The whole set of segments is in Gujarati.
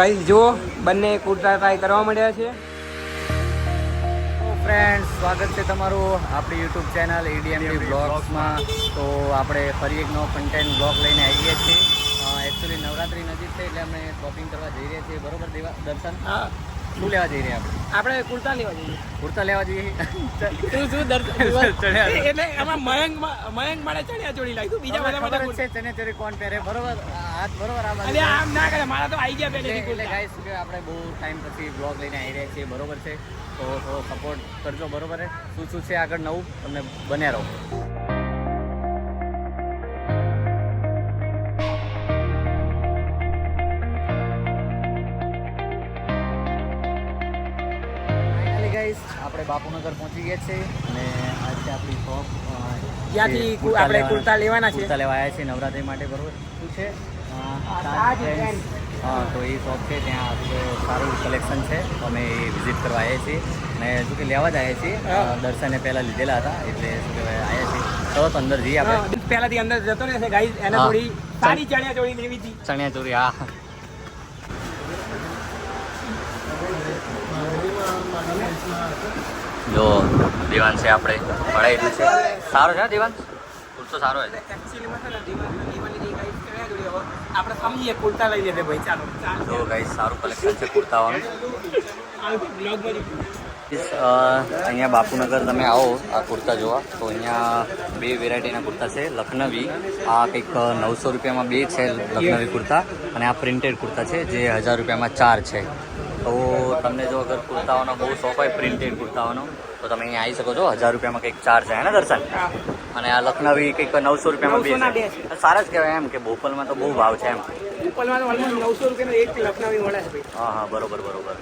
ગાઈસ જો બંને કુર્તા ટ્રાય કરવા મળ્યા છે. ફ્રેન્ડ સ્વાગત છે તમારું આપણી યુટ્યુબ ચેનલ એડીએમડી બ્લોગ્સમાં તો આપણે ફરી એક નવો કન્ટેન્ટ બ્લોગ લઈને આવીએ છીએ. એકચ્યુઅલી નવરાત્રી નજીક છે, એટલે અમે શોપિંગ કરવા જઈ રહ્યા છીએ. બરોબર, દેવા દર્શન? હા. શું લેવા જઈ રહ્યા આપણે? આપણે કુર્તા લેવા જઈએ. કુર્તા લેવા જઈએ? શું શું ચડ્યા એટલે એમાં મયંક મયંક મારે ચણ્યા ચોળી લાગતું બીજા બધા ખબર બધા જ છે ચણિયાચોળી કોણ પહેરે? બરોબર હાથ બરોબર આ અરે આમ ના કરે મારા તો આવી ગયા પહેલે એટલે ગાઈસ આપણે બહુ ટાઈમ પછી બ્લોગ લઈને આવી રહ્યા છીએ બરોબર છે? તો થોડો સપોર્ટ કરજો બરોબર છે? શું શું છે આગળ નવું? તમને બન્યા રહો. બાપુનગર પહોંચી ગયા છે અને આજે આપણી શોપ ત્યાંથી આપણે કુર્તા લેવાના છે. કુર્તા લેવા આવ્યા છે નવરાત્રી માટે બરોબર? શું છે. હા તો એ શોપ છે ત્યાં આપણે સારું કલેક્શન છે. અમે એ વિઝિટ કરવા આવ્યા છીએ. અને શું કે લેવા જ આવ્યા છીએ. દર્શને પહેલાં લીધેલા હતા એટલે શું કહેવાય આવ્યા છીએ. ચલો અંદર જઈએ આપણે. પહેલાથી અંદર જતો રહેશે ગાઈસ એને. થોડી સારી ચણિયા ચોળી લેવી હતી. ચણિયા ચોરી હા. જો દિવાન છે આપણે. પડાયેલું છે. સારો છે દિવાન? કુર્તો સારો છે. આપણે સમજીએ કુર્તા લઈ ભાઈ ચાલો. જો ગાઈ સારું કલેક્શન છે કુર્તાવાનું અહીંયા બાપુનગર તમે આવો આ કુર્તા જોવા. તો અહીંયા બે વેરાયટીના કુર્તા છે લખનવી. આ કંઈક નવસો રૂપિયામાં બે છે લખનવી કુર્તા. અને આ પ્રિન્ટેડ કુર્તા છે જે હજાર રૂપિયામાં ચાર છે. તો તમને જો અગર કુર્તાઓનો બહુ શોખ હોય પ્રિન્ટેડ કુર્તાઓનો તો તમે અહીંયા આવી શકો છો. હજાર રૂપિયામાં કંઈક ચાર છે ને દર્શન? અને આ લખનવી કંઈક નવસો રૂપિયામાં બે છે. સારા જ કહેવાય એમ કે ભોપાલમાં તો બહુ ભાવ છે એમ. નવસો રૂપિયાનો એક લખનવી મળે છે હા હા બરોબર બરોબર.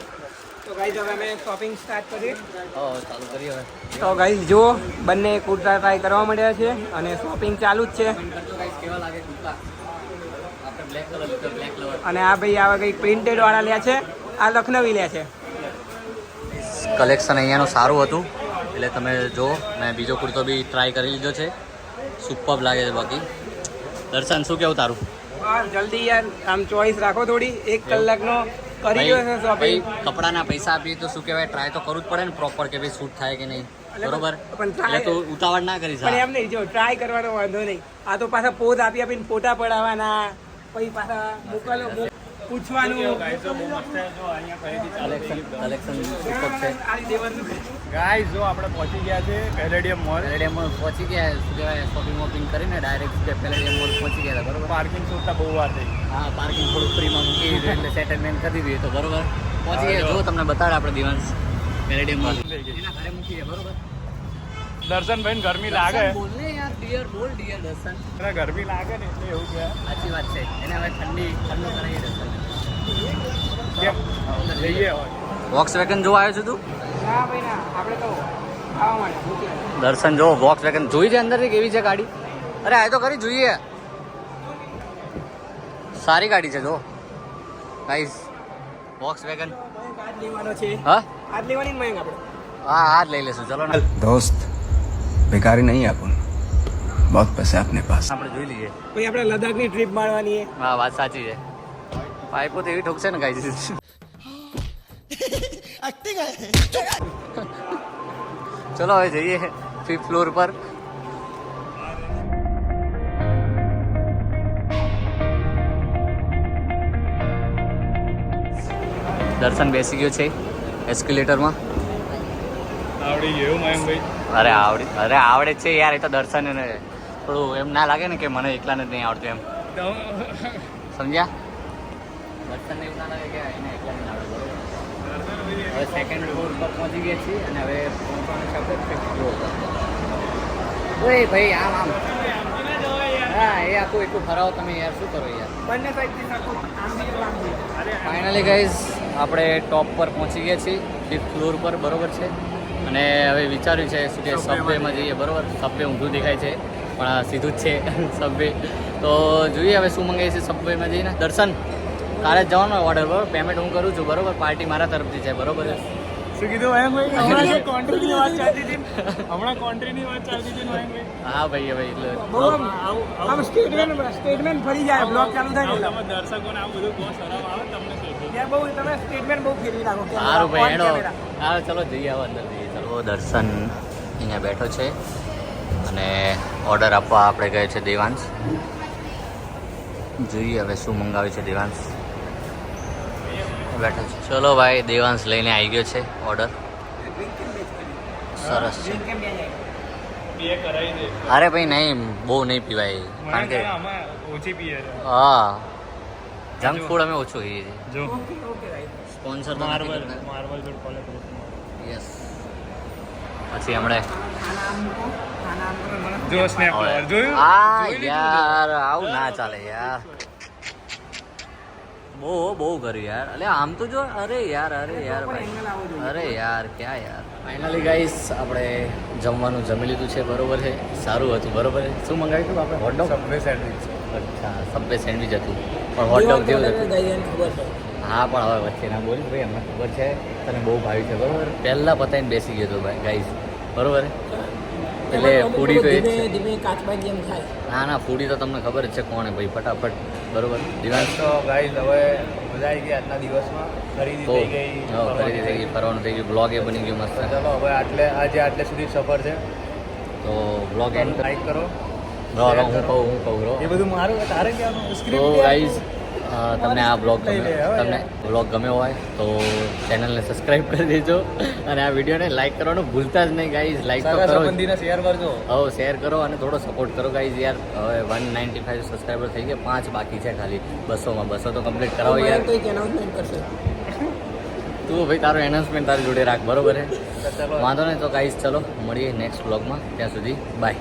તો ગાઈઝ હવે અમે શોપિંગ સ્ટાર્ટ કરીએ. ચાલુ કરીએ હવે. તો ગાઈસ જુઓ બંને કુર્તા ટ્રાય કરવા મળ્યા છે અને શોપિંગ ચાલુ જ છે. કેવા લાગે કુર્તા? આપણે બ્લેક કલર લીધો બ્લેક કલર અને આ ભાઈ આવા કંઈક પ્રિન્ટેડ વાળા લે છે. આ લખનવી લે છે. કલેક્શન અહીંયાનું સારું હતું. એટલે તમે જો મેં બીજો કુર્તો બી ટ્રાય કરી લીધો છે. સુપર લાગે છે બાકી. દર્શન શું કેવું તારું? જલ્દી યાર. આમ ચોઈસ રાખો થોડી. એક કલાકનો કરી ગયો છે ભાઈ શોપિંગ કપડાના પૈસા આપીએ તો શું કહેવાય ટ્રાય તો કરવું જ પડે ને પ્રોપર કે ભાઈ શૂટ થાય કે નહીં. બરોબર? એટલે તો ઉતાવળ ના કરી પણ એમ નહીં જો ટ્રાય કરવાનો વાંધો નહીં. આ તો પાછા પોઝ આપી આપીને ફોટા પડાવવાના. પછી પાછા મોકલો પૂછવાનું. ગાઈસ જો આપણે પહોંચી ગયા છે પેલેડિયમ મોલ. પેલેડિયમ મોલ પહોંચી ગયા શું કહેવાય શોપિંગ વોપિંગ કરીને ડાયરેક્ટ પેલેડિયમ મોલ પહોંચી ગયા હતા બરોબર? પાર્કિંગ શોધતા બહુ વાર થઈ. હા પાર્કિંગ થોડું ફ્રીમાં મૂકી દીધું એટલે સેટલમેન્ટ કરી દીધું તો બરોબર? પહોંચી ગયા. જો. તમને બતાડે આપણે દિવાંશ પેરેડિયમમાં લઈ ગઈ. એના ઘરે મૂકી ગયા બરોબર? દર્શનભાઈ ગરમી લાગે. બોલ ને યાર ડિયર બોલ ડિયર દર્શન. એને ગરમી લાગે ને એટલે એવું છે સાચી વાત છે. એને હવે ઠંડી ઠંડો કરાવી દર્શન વોક્સવેગન જોવા આવ્યો છું તું? દર્શન જો વોક્સ વેગન જોઈ છે અંદરથી કેવી છે ગાડી? અરે આ તો ખરી જોઈએ. સારી ગાડી છે જો. ગાઈસ વોક્સ વેગન હા? આજ લઈ લેશું ચલો ને. દોસ્ત બેકારી નહીં આપું. બહુ પૈસા આપને પાસ. આપણે જોઈ લઈએ. પછી આપણે લદ્દાખની ટ્રીપ મારવાની હા વાત સાચી છે. પાઇપો તો એવી ઠોકશે ને ગાઈસ ચલો હવે જઈએ ફિફ્થ ફ્લોર પર. દર્શન બેસી ગયો છે એસ્કેલેટરમાં આવડી ગયું મયંકભાઈ અરે આવડી અરે આવડે જ છે યાર એ તો દર્શન ને થોડું એમ ના લાગે ને કે મને એકલાને જ નહીં આવડતું એમ. સમજ્યા? દર્શનને એવું ના લાગે કે એને એકલા ના આવડે બરોબર હવે સેકન્ડ ફ્લોર પર પહોંચી ગયા છીએ અને હવે પહોંચવાનું છે ફિફ્થ ફ્લોર પર. ઓય ભાઈ આમ આમ. હા એ આખું એટલું ફરાવો તમે યાર શું કરો યાર? બંને સાઈડથી ફાઇનલી ગાઈઝ આપણે ટોપ પર પહોંચી ગયા છીએ. ફિફ્થ ફ્લોર પર બરોબર છે. અને હવે વિચાર્યું છે શું કે સબવેમાં જઈએ. બરોબર? સબવે ઊંધું દેખાય છે પણ આ સીધું જ છે. સબવે તો જોઈએ હવે શું મંગાવીએ છીએ સબવેમાં જઈને. દર્શન. કાલે જવાનો ઓર્ડર બરોબર? પેમેન્ટ હું કરું છું બરોબર? પાર્ટી મારા તરફથી છે બરોબર? શું કીધું મયંકભાઈ હમણાં જે કોન્ટ્રીની વાત ચાલતી હતી. હમણાં કોન્ટ્રીની વાત ચાલતી હતી એમ હા ભાઈ ભાઈ એટલે આમ સ્ટેટમેન્ટ સ્ટેટમેન્ટ ફરી જાય બ્લોક ચાલુ થાય તમે દર્શકોને આવું બધું બહુ શરમ આવે તમને શું શું? યાર બહુ તમે સ્ટેટમેન્ટ બહુ ફેરવી નાખો સારું ભાઈ હા ચલો જઈએ આવો અંદર જઈએ ચલો. દર્શન અહીંયા બેઠો છે અને ઓર્ડર આપવા આપણે ગયો છે દેવાંશ. જોઈએ હવે શું મંગાવ્યું છે દેવાંશ. બેઠો છે. ચલો ભાઈ દેવાંશ લઈને આવી ગયો છે ઓર્ડર સરસ છે. Drink કેમ બે જાય? બે કરાવી દે અરે ભાઈ નહીં બહુ નહીં પીવાય. કારણ કે ઓછી પીએ હા. જંક ફૂડ અમે ઓછું ખાઈએ છીએ. સ્પોન્સર માર્બલ માર્બલ યસ પછી હમણે જો સ્નેપ જોયું? આ યાર આવું ના ચાલે યાર. બહુ બહુ કર્યું યાર. એટલે આમ તો જો અરે યાર અરે યાર અરે યાર ક્યાં યાર? ફાઇનલી ગાઈસ આપણે જમવાનું જમી લીધું છે બરોબર છે? સારું હતું બરોબર છે? શું મંગાવ્યું હતું આપણે? હોટડોગ સબવે સેન્ડવિચ અચ્છા સબવે સેન્ડવિચ હતું. પણ હોટડોગ જેવું હતું. હા પણ હવે વચ્ચે ના બોલ ભાઈ અમને ખબર છે. તને બહુ ભાવ્યું છે બરોબર? પહેલાં પતાવીને બેસી ગયો હતો ભાઈ ગાઈસ બરોબર? એટલે ફૂડી તો એ ધીમે ધીમે જેમ થાય. ના ના ફૂડી તો તમને ખબર જ છે કોણે ભાઈ ફટાફટ બરોબર? દિવાંશ તો ગાઈઝ હવે મજા આવી ગઈ આજના દિવસમાં. ખરીદી થઈ ગઈ હા, ખરીદી થઈ ગઈ ફરવાનું. થઈ ગયું બ્લોગ એ બની ગયું મસ્ત. ચાલો હવે આટલે આજે આટલે સુધી સફર છે. તો બ્લોગ એન્ડ લાઈક કરો હું કહું હું કહું એ બધું મારું તારે કહેવાનું? તો ગાઈઝ તમને આ બ્લોગ ગમે તમને બ્લોગ ગમ્યો હોય તો ચેનલને સબસ્ક્રાઈબ કરી દેજો. અને આ વિડીયોને લાઈક કરવાનું ભૂલતા જ નહીં ગાઈઝ લાઈક તો કરો. શેર કરજો. હવે શેર કરો અને થોડો સપોર્ટ કરો ગાઈઝ યાર. હવે વન નાઇન્ટી ફાઈવ સબસ્ક્રાઈબર થઈ ગયા પાંચ બાકી છે ખાલી. બસોમાં બસો તો કમ્પ્લીટ કરાવો યાર. તું ભાઈ તારું એનાઉન્સમેન્ટ તારી જોડે રાખ બરોબર છે વાંધો નહીં તો ગાઈઝ ચલો મળીએ નેક્સ્ટ બ્લોગમાં ત્યાં સુધી બાય